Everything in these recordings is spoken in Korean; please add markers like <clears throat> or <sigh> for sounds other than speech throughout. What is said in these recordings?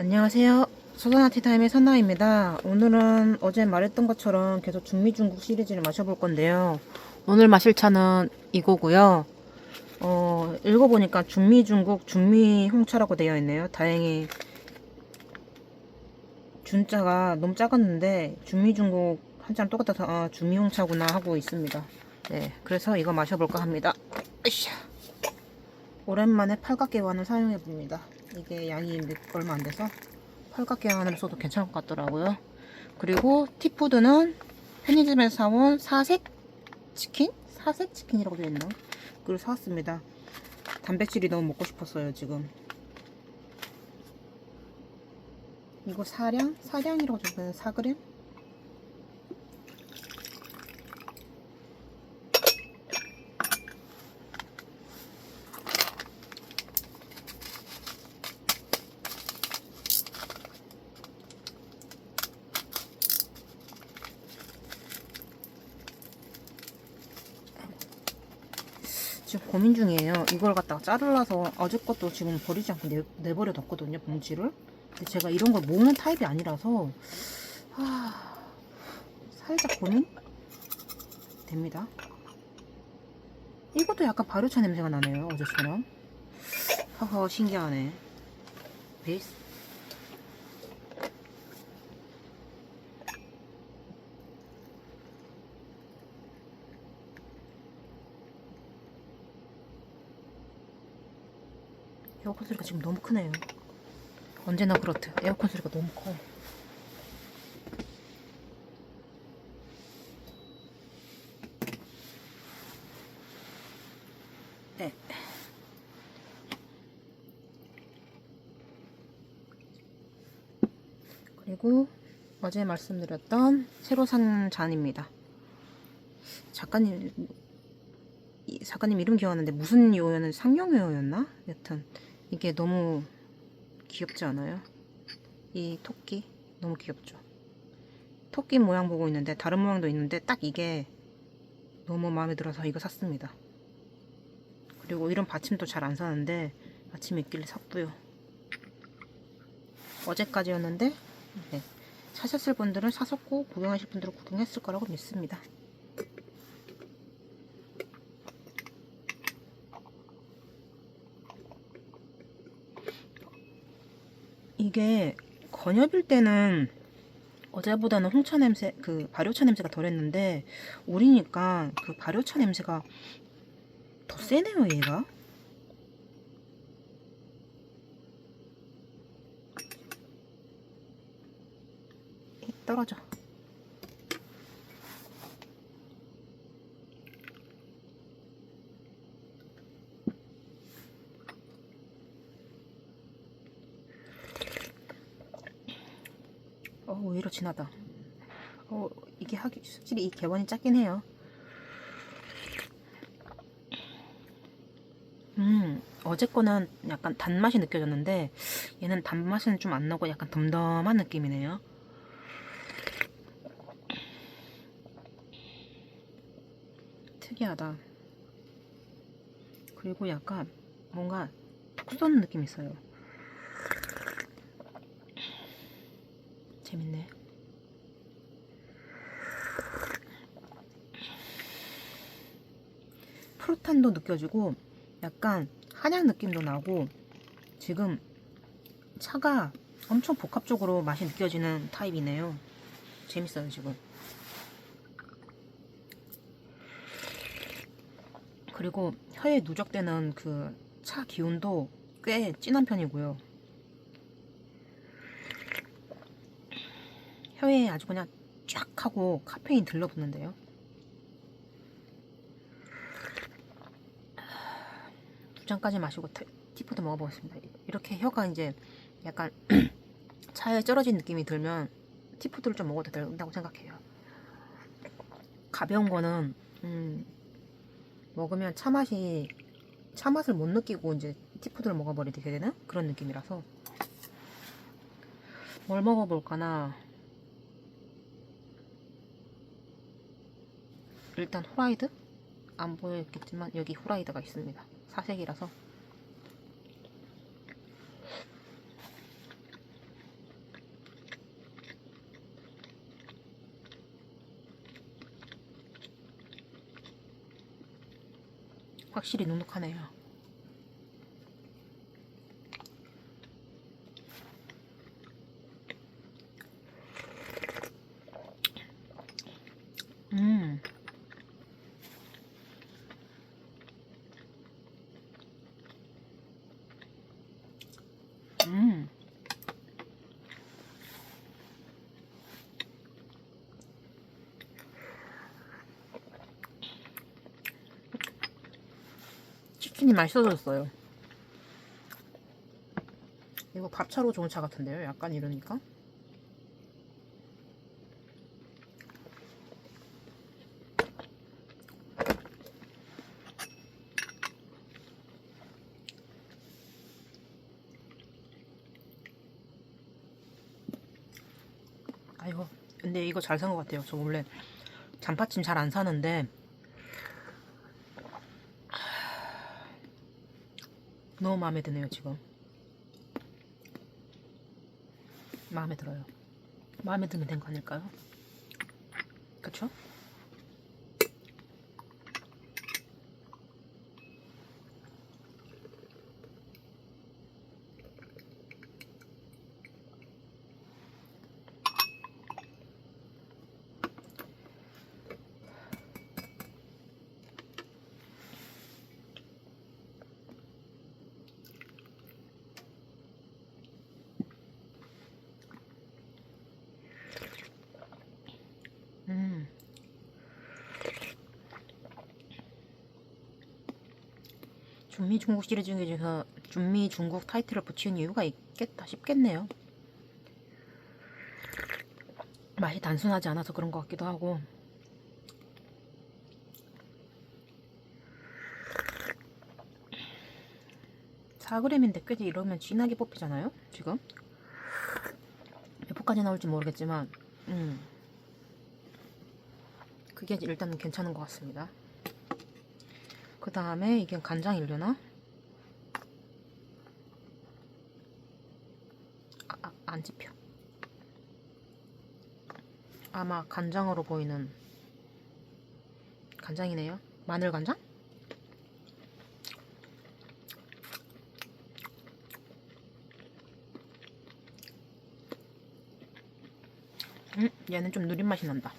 안녕하세요. 소다나티타임의 선나입니다. 오늘은 어제 말했던 것처럼 계속 중미중국 시리즈를 마셔볼 건데요. 오늘 마실 차는 이거고요. 어, 읽어보니까 중미중국 중미홍차라고 되어 있네요. 다행히 준자가 너무 작았는데 중미중국 한참 똑같아서 아, 중미홍차구나 하고 있습니다. 네, 그래서 이거 마셔볼까 합니다. 으쌰. 오랜만에 팔각개환을 사용해봅니다. 이게 양이 몇- 얼마 안 돼서 팔각개환으로 써도 괜찮을 것 같더라고요. 그리고 티푸드는 편의점에서 사온 사색 치킨? 사색 치킨이라고 되어 있나? 그걸 사왔습니다. 단백질이 너무 먹고 싶었어요, 지금. 이거 사량? 사량이라고 적혀있는 4g? 지금 고민 중이에요. 이걸 갖다가 자르라서 어제 것도 지금 버리지 않고 내, 내버려 뒀거든요, 봉지를. 근데 제가 이런 걸 모으는 타입이 아니라서, 하, 살짝 고민? 됩니다. 이것도 약간 발효차 냄새가 나네요, 어제처럼. 허허, 신기하네. 베이스. 에어컨 소리가 지금 너무 크네요. 언제나 그렇듯 에어컨 소리가 너무 커요. 네. 그리고 어제 말씀드렸던 새로 산 잔입니다. 작가님 이 작가님 이름 기억하는데 무슨 요였는지 상용 요였나? 여튼 이게 너무 귀엽지 않아요? 이 토끼 너무 귀엽죠? 토끼 모양 보고 있는데 다른 모양도 있는데 딱 이게 너무 마음에 들어서 이거 샀습니다. 그리고 이런 받침도 잘 안 사는데 아침에 있길래 샀고요. 어제까지였는데 네. 사셨을 분들은 사셨고 구경하실 분들은 구경했을 거라고 믿습니다. 이게 건엽일 때는 어제보다는 홍차 냄새, 그 발효차 냄새가 덜했는데 우리니까 그 발효차 냄새가 더 세네요, 얘가. 이, 떨어져. 어, 오히려 진하다. 어, 이게 하기, 확실히 이 개원이 작긴 해요. 음, 어제 거는 약간 단맛이 느껴졌는데, 얘는 단맛은 좀 안 나고 약간 덤덤한 느낌이네요. 특이하다. 그리고 약간 뭔가 톡 쏘는 느낌이 있어요. 재밌네. 프루탄도 느껴지고 약간 한약 느낌도 나고 지금 차가 엄청 복합적으로 맛이 느껴지는 타입이네요. 재밌어요 지금. 그리고 혀에 누적되는 그 차 기운도 꽤 진한 편이고요. 혀에 아주 그냥 쫙 하고 카페인 들러붙는데요. 두 잔까지 마시고 테- 티푸드 먹어보겠습니다. 이렇게 혀가 이제 약간 <clears throat> 차에 쩔어진 느낌이 들면 티푸드를 좀 먹어도 된다고 생각해요. 가벼운 거는 음, 먹으면 차 맛이 차 맛을 못 느끼고 이제 티푸드를 먹어버리게 되는 그런 느낌이라서 뭘 먹어볼까나 일단 후라이드 안 보여있겠지만 여기 후라이드가 있습니다. 사색이라서. 확실히 눅눅하네요. 맛있어졌어요. 이거 밥차로 좋은 차 같은데요? 약간 이러니까? 아이고, 근데 이거 잘 산 것 같아요. 저 원래 잔파찜 잘 안 사는데 너무 마음에 드네요, 지금. 마음에 들어요. 마음에 들면 된 거 아닐까요? 그쵸? 음. 중미 중국 시리즈 중에서 중미 중국 타이틀을 붙이는 이유가 있겠다 싶겠네요. 맛이 단순하지 않아서 그런 것 같기도 하고. 사그램인데 꽤 이러면 진하게 뽑히잖아요? 지금? 몇 포까지 나올지 모르겠지만, 음. 그게 일단 괜찮은 것 같습니다. 그 다음에 이게 간장이려나? 아, 아, 안 집혀. 아마 간장으로 보이는 간장이네요. 마늘 간장? 음, 얘는 좀 누린 맛이 난다.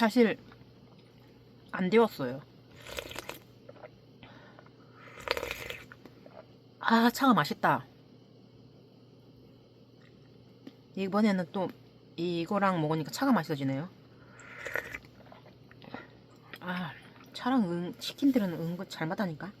사실 안 데웠어요. 아, 차가 맛있다. 이번에는 또 이거랑 먹으니까 차가 맛있어지네요. 아, 차랑 은, 치킨들은 은근 잘 맞다니까.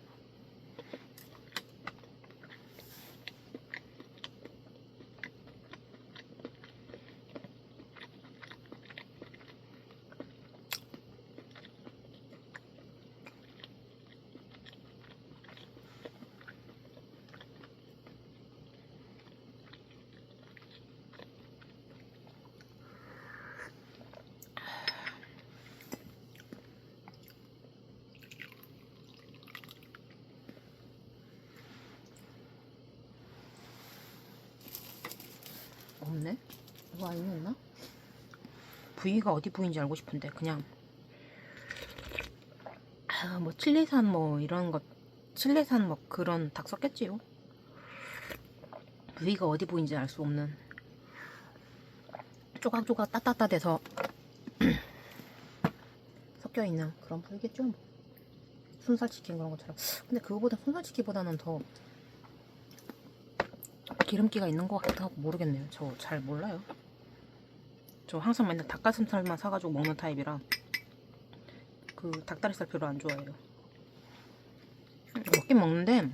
없네? 이거 아니었나? 부위가 어디 부위인지 알고 싶은데 그냥 아, 뭐 칠레산 뭐 이런 것 칠레산 뭐 그런 닭 섞였지요. 부위가 어디 부위인지 알 수 없는 조각조각 따따따돼서 <clears throat> 섞여 있는 그런 부위겠죠. 뭐. 순살치킨 그런 것처럼. 근데 그거보다 순살치킨보다는 더 기름기가 있는 것 같기도 하고 모르겠네요. 저 잘 몰라요. 저 항상 맨날 닭가슴살만 사가지고 먹는 타입이라 그 닭다리살 별로 안 좋아해요. 먹긴 먹는데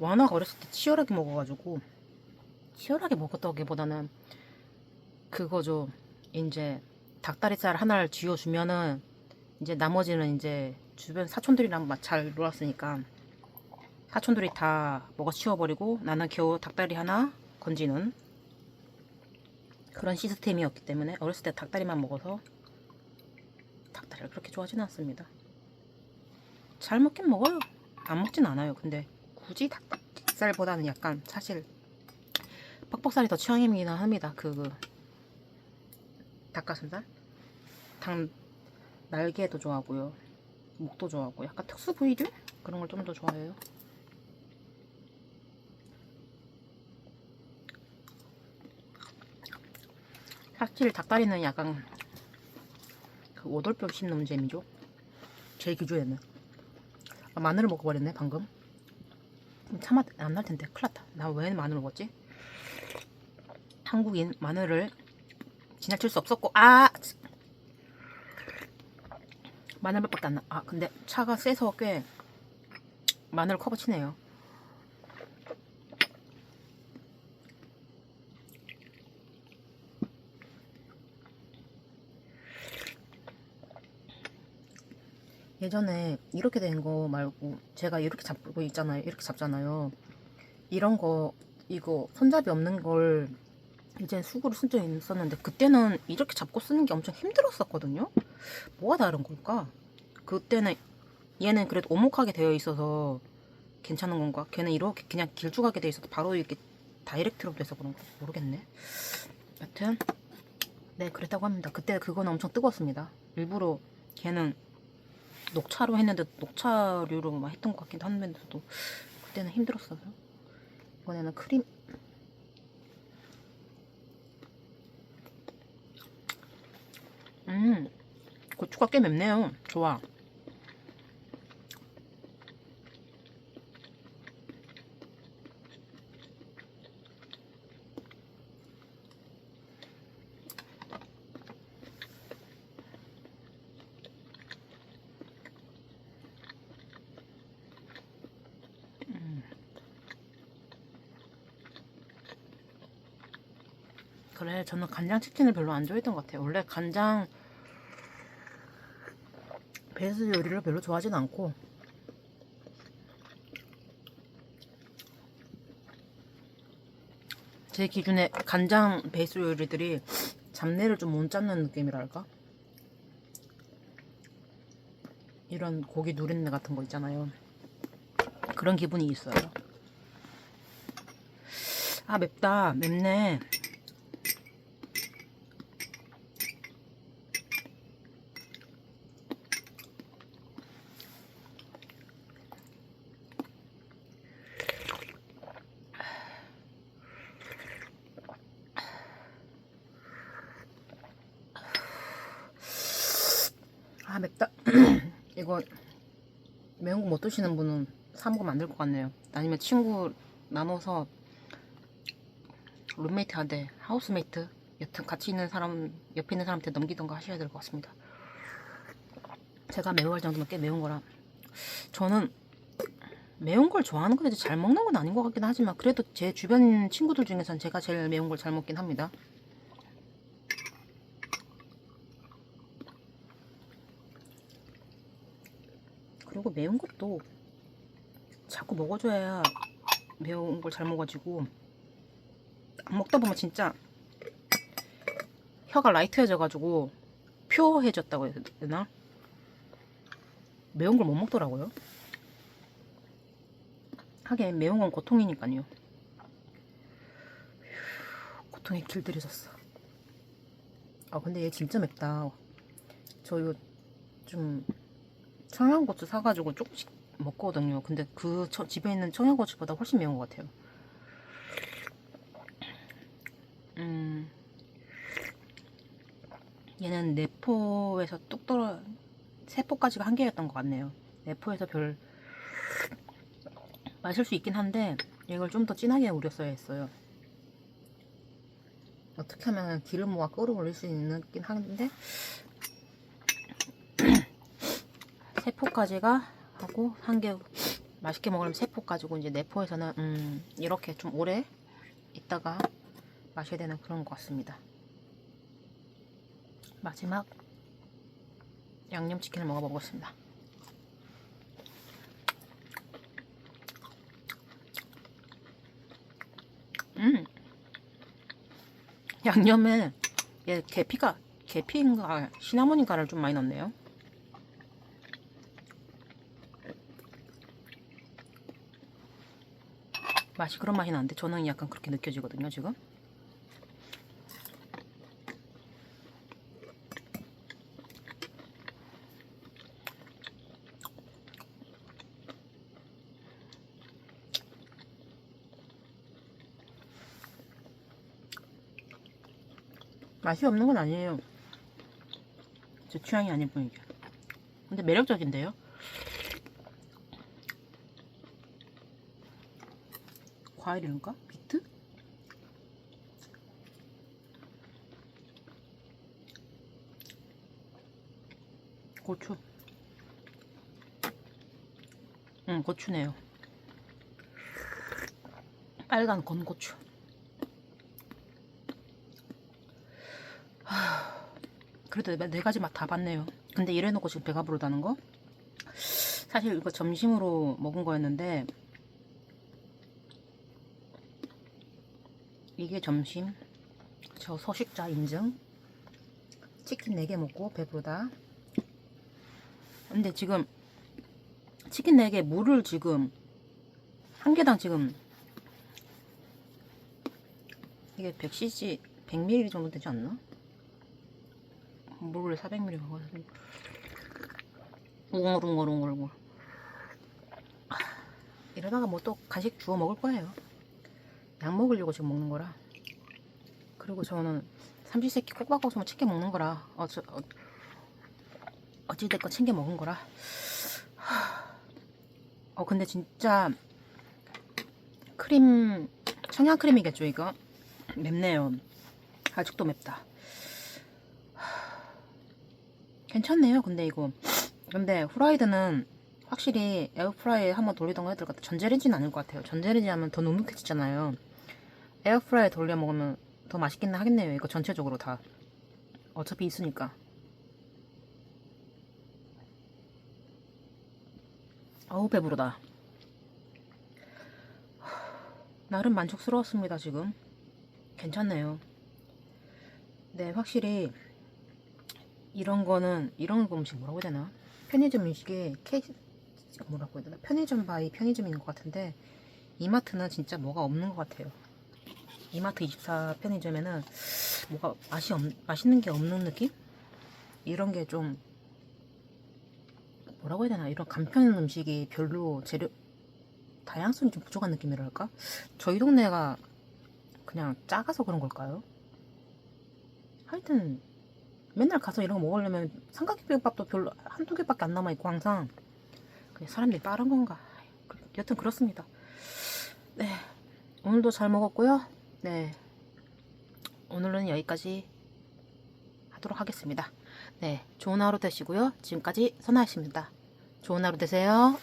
워낙 어렸을 때 치열하게 먹어가지고 치열하게 먹었다기보다는 그거죠. 이제 닭다리살 하나를 쥐어주면은 이제 나머지는 이제 주변 사촌들이랑 막잘 놀았으니까 사촌들이 다 먹어 치워버리고 나는 겨우 닭다리 하나 건지는 그런 시스템이었기 때문에 어렸을 때 닭다리만 먹어서 닭다리를 그렇게 좋아하지는 않습니다. 잘 먹긴 먹어요. 안 먹진 않아요. 근데 굳이 닭살보다는 약간 사실 퍽퍽살이 더 취향이긴 합니다. 그, 그 닭가슴살 닭 날개도 좋아하고요 목도 좋아하고 약간 특수 부위들 그런 걸 좀 더 좋아해요 사실 닭다리는 약간 그 오돌뼈 씹는 재미죠? 제 기준에는. 아, 마늘을 먹어버렸네 방금. 차맛 안날 텐데. 큰일 났다. 나 왜 마늘을 먹었지? 한국인 마늘을 지나칠 수 없었고. 아! 마늘밖에 안 나. 아 근데 차가 세서 꽤 마늘 커버 치네요. 예전에 이렇게 된 거 말고 제가 이렇게 잡고 있잖아요. 이렇게 잡잖아요. 이런 거 이거 손잡이 없는 걸 이제 수구를 쓴 적이 있었는데 그때는 이렇게 잡고 쓰는 게 엄청 힘들었었거든요. 뭐가 다른 걸까? 그때는 얘는 그래도 오목하게 되어 있어서 괜찮은 건가? 걔는 이렇게 그냥 길쭉하게 되어 있어서 바로 이렇게 다이렉트로 돼서 그런 거 모르겠네. 여튼 네 그랬다고 합니다. 그때 그거는 엄청 뜨거웠습니다. 일부러 걔는 녹차로 했는데 녹차류로 막 했던 것 같기도 한데도 그때는 힘들었어요. 이번에는 크림 음, 고추가 꽤 맵네요. 좋아. 그래, 저는 간장 치킨을 별로 안 좋아했던 것 같아요. 원래 간장 베이스 요리를 별로 좋아하진 않고 제 기준에 간장 베이스 요리들이 잡내를 좀 못 잡는 느낌이랄까? 이런 고기 누린내 같은 거 있잖아요. 그런 기분이 있어요. 아 맵다 맵네. 아 맵다 이거 드시는 분은 사 먹으면 안 될 것 같네요. 아니면 친구 나눠서 룸메이트한테 하우스메이트 여튼 같이 있는 사람 옆에 있는 사람한테 넘기던가 하셔야 될 것 같습니다. 제가 매워할 정도면 꽤 매운 거라. 저는 매운 걸 좋아하는 건데 잘 먹는 건 아닌 것 같긴 하지만 그래도 제 주변 친구들 중에선 제가 제일 매운 걸 잘 먹긴 합니다 그리고 매운 것도 자꾸 먹어줘야 매운 걸 잘 먹어지고 안 먹다 보면 진짜 혀가 라이트해져가지고 표해졌다고 해야 되나? 매운 걸 못 먹더라고요. 하긴 매운 건 고통이니까요. 휴, 고통에 길들여졌어. 아 근데 얘 진짜 맵다. 저 이거 좀 청양고추 사가지고 조금씩 먹거든요. 근데 그 처- 집에 있는 청양고추보다 훨씬 매운 것 같아요. 음, 얘는 내포에서 뚝 떨어 세포까지가 한계였던 것 같네요. 내포에서 별 마실 수 있긴 한데 이걸 좀 더 진하게 우렸어야 했어요. 어떻게 하면 기름모가 끌어올릴 수 있긴 한데 세포까지가 하고 한 개 맛있게 먹으려면 세포 가지고 이제 내포에서는 음 이렇게 좀 오래 있다가 마셔야 되는 그런 것 같습니다. 마지막 양념치킨을 먹어보겠습니다. 음 양념에 얘 계피가 계피인가 시나몬인가를 좀 많이 넣네요. 맛이 그런 맛이 나는데 저는 약간 그렇게 느껴지거든요 지금. 맛이 없는 건 아니에요. 제 취향이 아닐 뿐이죠 근데 매력적인데요? 과일인가? 비트? 고추. 응, 고추네요. 빨간 건고추. 하, 그래도 네- 네 가지 맛 다 봤네요. 근데 이래놓고 지금 배가 부르다는 거? 사실 이거 점심으로 먹은 거였는데 이게 점심. 저 소식자 인증. 치킨 4개 먹고 배부르다. 근데 지금 치킨 4개 물을 지금 한 개당 지금 이게 100cc 100ml 정도 되지 않나? 물을 400ml 먹어가지고 웅얼웅얼웅얼웅얼 이러다가 뭐 또 간식 주워 먹을 거예요 약 먹으려고 지금 먹는 거라. 그리고 저는 삼시세끼 꼭 바꿔서 치킨 먹는 거라. 어쩌, 어, 어찌됐건 챙겨 먹은 거라. 하, 어 근데 진짜 크림 청양 크림이겠죠 이거? 맵네요. 아직도 맵다. 하, 괜찮네요 근데 이거. 근데 후라이드는 확실히 에어프라이에 한번 돌리던가 해야 될 것 같아요. 전자레인지는 아닐 것 같아요. 전자레인지 하면 더 눅눅해지잖아요 에어프라이에 돌려 먹으면 더 맛있긴 하겠네요. 이거 전체적으로 다. 어차피 있으니까. 어우 배부르다. 나름 만족스러웠습니다 지금. 괜찮네요. 네 확실히 이런 거는 이런 음식 뭐라고 해야 되나? 편의점 음식이 케 뭐라고 해야 되나? 편의점 바이 편의점인 것 같은데 이마트는 진짜 뭐가 없는 것 같아요 이마트 24 편의점에는 뭐가 맛이 없, 맛있는 게 없는 느낌? 이런 게 좀 뭐라고 해야 되나 이런 간편 음식이 별로 재료 다양성이 좀 부족한 느낌이랄까? 저희 동네가 그냥 작아서 그런 걸까요? 하여튼 맨날 가서 이런 거 먹으려면 삼각김밥도 별로 한두 개밖에 안 남아있고 항상 그냥 사람들이 빠른 건가 그- 여튼 그렇습니다 네 오늘도 잘 먹었고요 네. 오늘은 여기까지 하도록 하겠습니다. 네 좋은 하루 되시고요. 지금까지 선아였습니다. 좋은 하루 되세요